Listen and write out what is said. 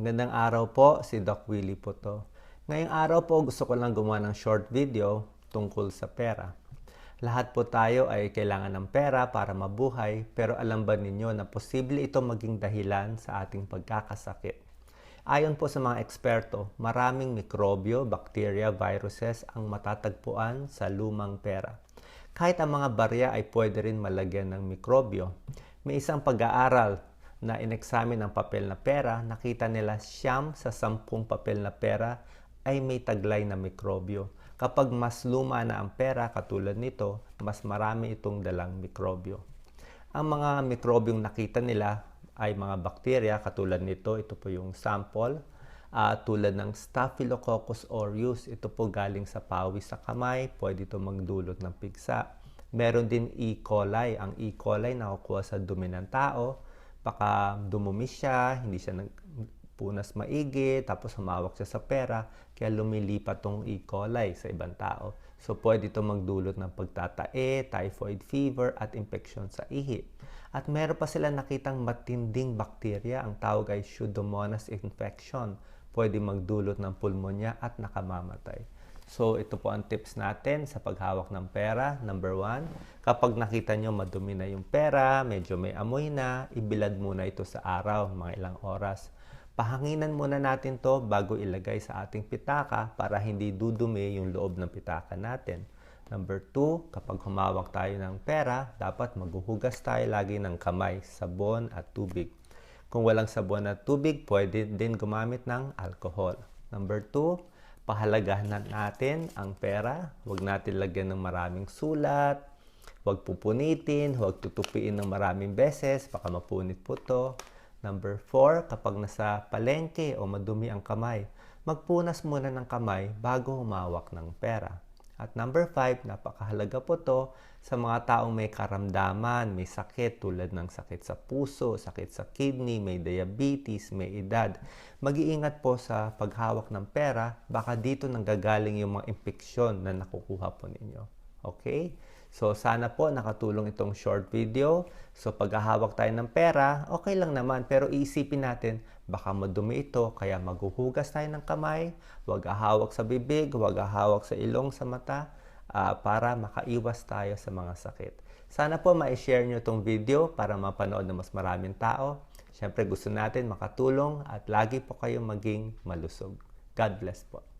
Magandang araw po, si Doc Willie po to. Ngayong araw po gusto ko lang gumawa ng short video tungkol sa pera. Lahat po tayo ay kailangan ng pera para mabuhay pero alam ba ninyo na posible ito maging dahilan sa ating pagkakasakit? Ayon po sa mga eksperto, maraming mikrobyo, bacteria, viruses ang matatagpuan sa lumang pera. Kahit ang mga barya ay pwede rin malagyan ng mikrobyo. May isang pag-aaral na ineksamin ang papel na pera, nakita nila siyam sa sampung papel na pera ay may taglay na mikrobyo. Kapag mas luma na ang pera katulad nito, mas marami itong dalang mikrobyo. Ang mga mikrobyong nakita nila ay mga bakterya katulad nito, ito po yung sample, uh, tulad ng Staphylococcus aureus, ito po galing sa pawis sa kamay, pwede ito magdulot ng pigsa. Meron din E. coli, ang E. coli nakukuha sa dumi ng tao, baka dumumi siya, hindi siya nagpunas maigi, tapos humawak siya sa pera, kaya lumilipat tong E. coli sa ibang tao. So, pwede ito magdulot ng pagtatae, typhoid fever, at infection sa ihi. At meron pa sila nakitang matinding bakterya, ang tawag ay Pseudomonas infection. Pwede magdulot ng pulmonya at nakamamatay. So, ito po ang tips natin sa paghawak ng pera. Number one, kapag nakita nyo madumi na yung pera, medyo may amoy na, ibilad muna ito sa araw, mga ilang oras. Pahanginan muna natin to bago ilagay sa ating pitaka para hindi dudumi yung loob ng pitaka natin. Number two, kapag humawak tayo ng pera, dapat maghuhugas tayo lagi ng kamay, sabon at tubig. Kung walang sabon at tubig, pwede din gumamit ng alcohol. Number two, pahalagahan natin ang pera. Huwag natin lagyan ng maraming sulat. Huwag pupunitin. Huwag tutupiin ng maraming beses. Baka mapunit po to. Number 4, kapag nasa palengke o madumi ang kamay, magpunas muna ng kamay bago humawak ng pera. At number 5, napakahalaga po to sa mga taong may karamdaman, may sakit tulad ng sakit sa puso, sakit sa kidney, may diabetes, may edad. Mag-iingat po sa paghawak ng pera, baka dito nanggagaling yung mga impeksyon na nakukuha po ninyo. Okay? So, sana po nakatulong itong short video. So, paghahawak tayo ng pera, okay lang naman. Pero iisipin natin, baka madumi ito, kaya maghuhugas tayo ng kamay, huwag ahawak sa bibig, huwag ahawak sa ilong, sa mata, uh, para makaiwas tayo sa mga sakit. Sana po ma-share nyo itong video para mapanood ng mas maraming tao. Siyempre gusto natin makatulong at lagi po kayong maging malusog. God bless po.